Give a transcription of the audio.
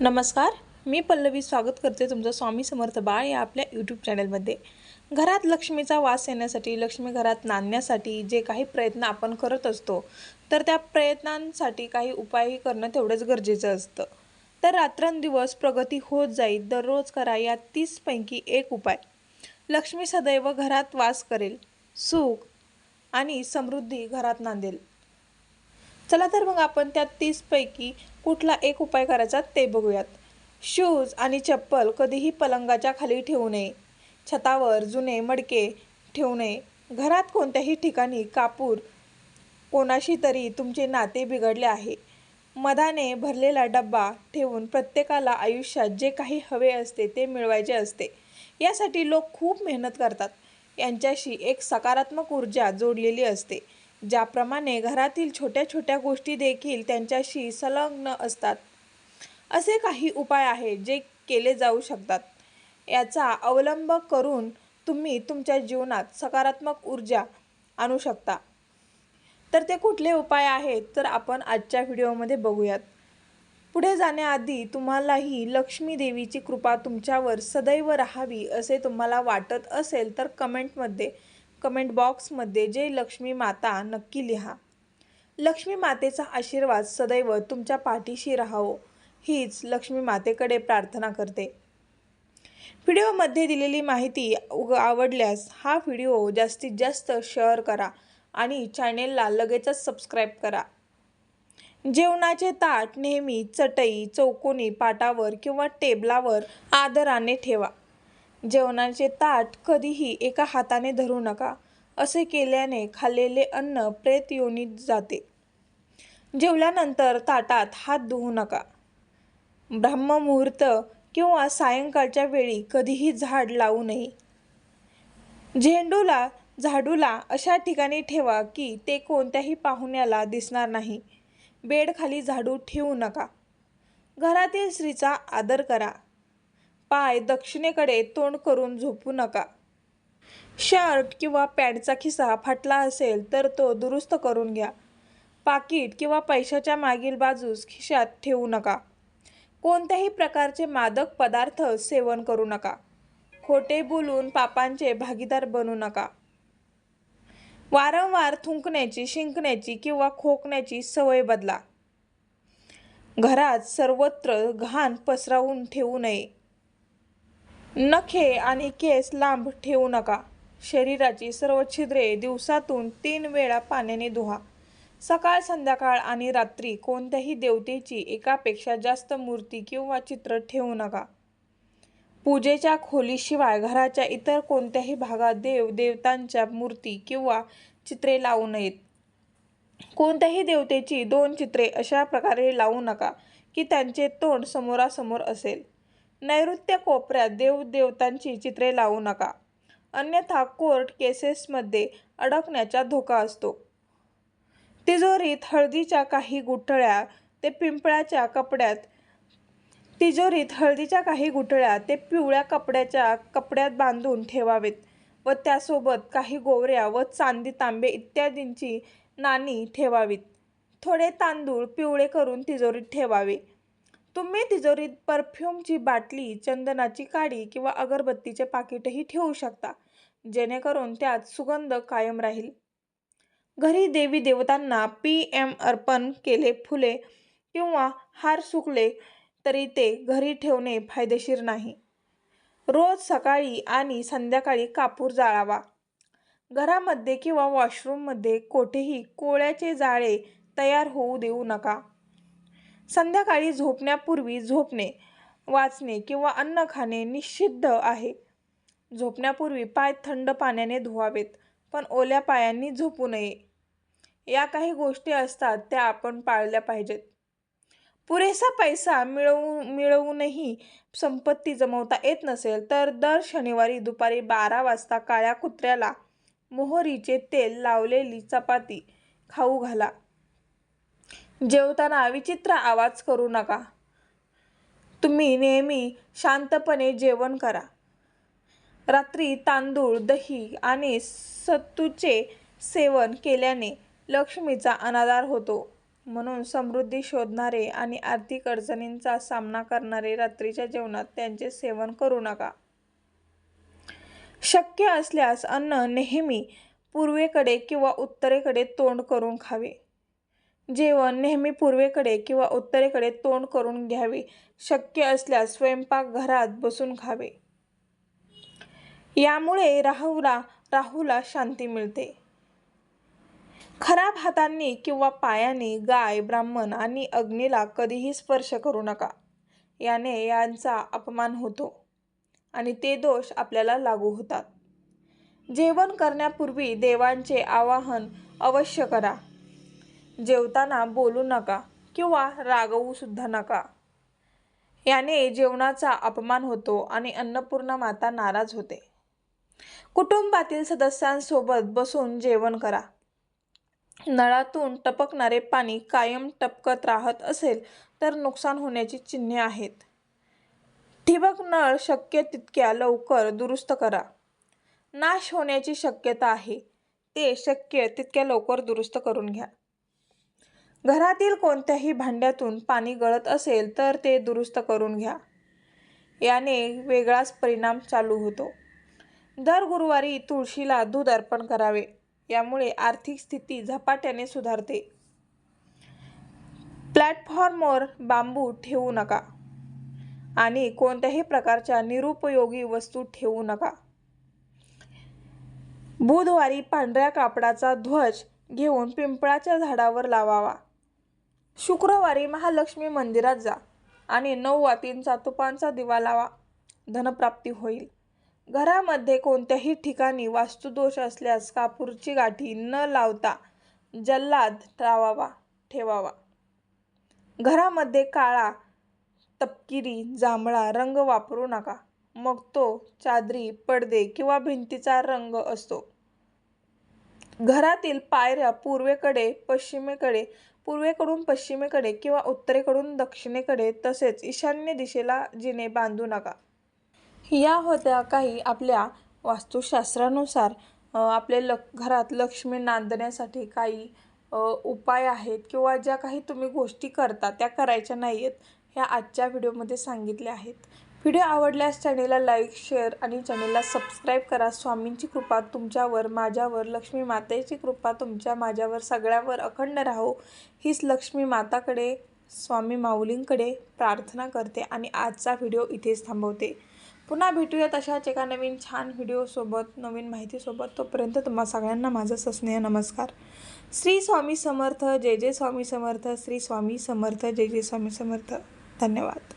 नमस्कार मी पल्लवी स्वागत करते तुमचं स्वामी समर्थ बाळ या आपल्या यूट्यूब चॅनलमध्ये घरात लक्ष्मीचा वास येण्यासाठी लक्ष्मी घरात नांदण्यासाठी जे काही प्रयत्न आपण करत असतो तर त्या प्रयत्नांसाठी काही उपायही करणं तेवढंच गरजेचं असतं. तर रात्रंदिवस प्रगती होत जाईल दररोज करा या तीसपैकी एक उपाय. लक्ष्मी सदैव घरात वास करेल सुख आणि समृद्धी घरात नांदेल. चला तर मग आपण त्या तीसपैकी कुठला एक उपाय करायचा ते बघूयात. शूज आणि चप्पल कधीही पलंगाच्या खाली ठेवू नये. छतावर जुने मडके ठेवू नये. घरात कोणत्याही ठिकाणी कापूर कोणाशी तरी तुमचे नाते बिघडले आहे. मधाने भरलेला डब्बा ठेवून प्रत्येकाला आयुष्यात जे काही हवे असते ते मिळवायचे असते. यासाठी लोक खूप मेहनत करतात. यांच्याशी एक सकारात्मक ऊर्जा जोडलेली असते. ज्याप्रमाणे घरातील छोट्या छोट्या गोष्टी देखील त्यांच्याशी संलग्न असतात. असे काही उपाय आहेत जे केले जाऊ शकतात. याचा अवलंब करून तुम्ही तुमच्या जीवनात सकारात्मक ऊर्जा आणू शकता. तर ते कुठले उपाय आहेत तर आपण आजच्या व्हिडिओमध्ये बघूयात. पुढे जाण्याआधी तुम्हालाही लक्ष्मी देवीची कृपा तुमच्यावर सदैव राहावी असे तुम्हाला वाटत असेल तर कमेंटमध्ये कमेंट बॉक्समध्ये जय लक्ष्मी माता नक्की लिहा. लक्ष्मी मातेचा आशीर्वाद सदैव तुमच्या पाठीशी राहावो हीच लक्ष्मी मातेकडे प्रार्थना करते. व्हिडिओमध्ये दिलेली माहिती उग आवडल्यास हा व्हिडिओ जास्तीत जास्त शेअर करा आणि चॅनेलला लगेचच सबस्क्राईब करा. जेवणाचे ताट नेहमी चटई चौकोनी पाटावर किंवा टेबलावर आदराने ठेवा. जेवणाचे ताट कधीही एका हाताने धरू नका असे केल्याने खाल्लेले अन्न प्रेत योनीत जाते. जेवल्यानंतर ताटात हात धुवू नका. ब्रह्ममुहूर्त किंवा सायंकाळच्या वेळी कधीही झाड लावू नये. झेंडूला झाडूला अशा ठिकाणी ठेवा की ते कोणत्याही पाहुण्याला दिसणार नाही. बेडखाली झाडू ठेवू नका. घरातील स्त्रीचा आदर करा. पाय दक्षिणेकडे तोंड करून झोपू नका. शर्ट किंवा पॅन्टचा खिसा फाटला असेल तर तो दुरुस्त करून घ्या. पाकिट किंवा पैशाच्या मागील बाजूस खिशात ठेवू नका. कोणत्याही प्रकारचे मादक पदार्थ सेवन करू नका. खोटे बोलून पापांचे भागीदार बनू नका. वारंवार थुंकण्याची शिंकण्याची किंवा खोकण्याची सवय बदला. घरात सर्वत्र घाण पसरवून ठेवू नये. नखे आणि केस लांब ठेवू नका. शरीराची सर्व छिद्रे दिवसातून तीन वेळा पाण्याने धुवा. सकाळ संध्याकाळ आणि रात्री कोणत्याही देवतेची एकापेक्षा जास्त मूर्ती किंवा चित्र ठेवू नका. पूजेच्या खोलीशिवाय घराच्या इतर कोणत्याही भागात देव देवतांच्या मूर्ती किंवा चित्रे लावू नयेत. कोणत्याही देवतेची दोन चित्रे अशा प्रकारे लावू नका की त्यांचे तोंड समोरासमोर असेल. नैऋत्य कोपऱ्यात देवदेवतांची चित्रे लावू नका. अन्यथा कोर्ट केसेसमध्ये अडकण्याचा धोका असतो. तिजोरीत हळदीच्या काही गुठळ्या ते पिंपळाच्या कपड्यात तिजोरीत हळदीच्या काही गुठळ्या ते पिवळ्या कपड्याच्या कपड्यात बांधून ठेवावेत व त्यासोबत काही गोवऱ्या व चांदी तांबे इत्यादींची नाणी ठेवावीत. थोडे तांदूळ पिवळे करून तिजोरीत ठेवावे. तुम्ही तिजोरीत परफ्यूमची बाटली चंदनाची काडी किंवा अगरबत्तीचे पाकिटही ठेवू शकता जेणेकरून त्यात सुगंध कायम राहील. घरी देवी देवतांना पी एम अर्पण केले फुले किंवा हार सुकले तरी ते घरी ठेवणे फायदेशीर नाही. रोज सकाळी आणि संध्याकाळी कापूर जाळावा. घरामध्ये किंवा वॉशरूममध्ये कोठेही कोळ्याचे जाळे तयार होऊ देऊ नका. संध्याकाळी झोपण्यापूर्वी झोपणे वाचणे किंवा अन्न खाणे निषिद्ध आहे. झोपण्यापूर्वी पाय थंड पाण्याने धुवावेत पण ओल्या पायांनी झोपू नये. या काही गोष्टी असतात त्या आपण पाळल्या पाहिजेत. पुरेसा पैसा मिळवू मिळवूनही संपत्ती जमवता येत नसेल तर दर शनिवारी दुपारी बारा वाजता काळ्या कुत्र्याला मोहरीचे तेल लावलेली चपाती खाऊ घाला. जेवताना विचित्र आवाज करू नका. तुम्ही नेहमी शांतपणे जेवण करा. रात्री तांदूळ दही आणि सत्तूचे सेवन केल्याने लक्ष्मीचा अनादार होतो. म्हणून समृद्धी शोधणारे आणि आर्थिक अडचणींचा सामना करणारे रात्रीच्या जेवणात त्यांचे सेवन करू नका. शक्य असल्यास अन्न नेहमी पूर्वेकडे किंवा उत्तरेकडे तोंड करून खावे. जेवण नेहमी पूर्वेकडे किंवा उत्तरेकडे तोंड करून घ्यावे. शक्य असल्यास स्वयंपाकघरात बसून खावे. यामुळे राहुला राहूला शांती मिळते. खराब हातांनी किंवा पायाने गाय ब्राह्मण आणि अग्नीला कधीही स्पर्श करू नका. याने यांचा अपमान होतो आणि ते दोष आपल्याला लागू होतात. जेवण करण्यापूर्वी देवांचे आवाहन अवश्य करा. जेवताना बोलू नका किंवा रागवू सुद्धा नका. याने जेवणाचा अपमान होतो आणि अन्नपूर्णा माता नाराज होते. कुटुंबातील सदस्यांसोबत बसून जेवण करा. नळातून टपकणारे पाणी कायम टपकत राहत असेल तर नुकसान होण्याची चिन्हे आहेत. ठिबक नळ शक्य तितक्या लवकर दुरुस्त करा. नाश होण्याची शक्यता आहे. ते शक्य तितक्या लवकर दुरुस्त करून घ्या. घरातील कोणत्याही भांड्यातून पाणी गळत असेल तर ते दुरुस्त करून घ्या. याने वेगळाच परिणाम चालू होतो. दर गुरुवारी तुळशीला दूध अर्पण करावे यामुळे आर्थिक स्थिती झपाट्याने सुधारते. प्लॅटफॉर्मवर बांबू ठेवू नका आणि कोणत्याही प्रकारच्या निरुपयोगी वस्तू ठेवू नका. बुधवारी पांढऱ्या कापडाचा ध्वज घेऊन पिंपळाच्या झाडावर लावावा. शुक्रवारी महालक्ष्मी मंदिरात जा आणि नऊ वातींचा तुपांचा दिवा लावा. धनप्राप्ती होईल. घरामध्ये कोणत्याही ठिकाणी वास्तुदोष असल्यास कापूरची गाठी न लावता जल्लाद लावावा ठेवावा. घरामध्ये काळा तपकिरी जांभळा रंग वापरू नका. मग तो चादरी पडदे किंवा भिंतीचा रंग असतो. घरातील पायऱ्या पूर्वेकडे पश्चिमेकडे पूर्वेकडून पश्चिमेकडे किंवा उत्तरेकडून दक्षिणेकडे तसेच ईशान्य दिशेला जिने बांधू नका. या होत्या काही आपल्या वास्तुशास्त्रानुसार आपल्या आपले लक घरात लक्ष्मी नांदण्यासाठी काही उपाय आहेत किंवा ज्या काही तुम्ही गोष्टी करता त्या करायच्या नाही आहेत ह्या आजच्या व्हिडिओमध्ये सांगितल्या आहेत. व्हिडिओ आवडल्यास चॅनेलला लाईक शेअर आणि चॅनेलला सबस्क्राईब करा. स्वामींची कृपा तुमच्यावर माझ्यावर लक्ष्मी मातेची कृपा तुमच्या माझ्यावर सगळ्यावर अखंड राहो. हीच लक्ष्मी माताकडे स्वामी माऊलींकडे प्रार्थना करते आणि आजचा व्हिडिओ इथेच थांबवते. पुन्हा भेटूयात अशाच एका नवीन छान व्हिडिओसोबत नवीन माहितीसोबत तोपर्यंत तुम्हा सगळ्यांना माझं सस्नेह नमस्कार. श्री स्वामी समर्थ जय जय स्वामी समर्थ श्री स्वामी समर्थ जय जय स्वामी समर्थ. धन्यवाद.